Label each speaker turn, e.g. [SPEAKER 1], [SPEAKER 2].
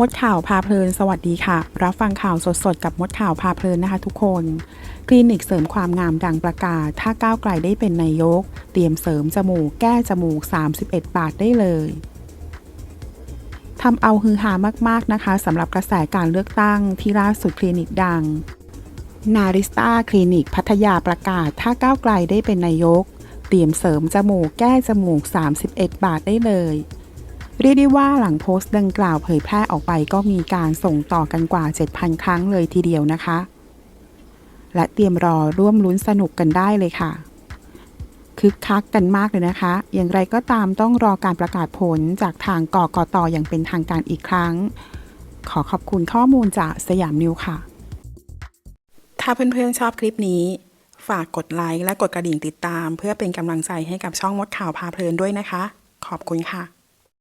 [SPEAKER 1] มดข่าวพาเพลิน สวัสดีค่ะ รับฟังข่าวสดๆ กับมดข่าวพาเพลินนะคะทุกคน คลินิกเสริมความงามดังประกาศ ถ้าก้าวไกลได้เป็นนายก เตรียมเสริมจมูกแก้จมูก 31 บาทได้เลยทำเอาฮือฮามากๆนะคะสำหรับกระแสการเลือกตั้งที่ล่าสุดคลินิกดัง นาริสตาคลินิกพัทยาประกาศ ถ้าก้าวไกลได้เป็นนายก เตรียมเสริมจมูกแก้จมูก 31 บาทได้เลย เรียกได้ว่าหลังโพสต์ดังกล่าวเผยแพร่ออกไปก็มีการส่งต่อกันกว่า 7,000 ครั้งเลยทีเดียวนะคะ และเตรียมรอร่วมลุ้นสนุกกันได้เลยค่ะ คึกคักกันมากเลยนะคะ อย่างไรก็ตามต้องรอการประกาศผลจากทางกกตอย่างเป็นทางการอีกครั้ง ขอขอบคุณข้อมูลจากสยามนิวค่ะ ถ้าเพื่อนๆชอบคลิปนี้ ฝากกดไลค์และกดกระดิ่งติดตาม เพื่อเป็นกำลังใจให้กับช่องมดข่าวพาเพลินด้วยนะคะ ขอบคุณค่ะ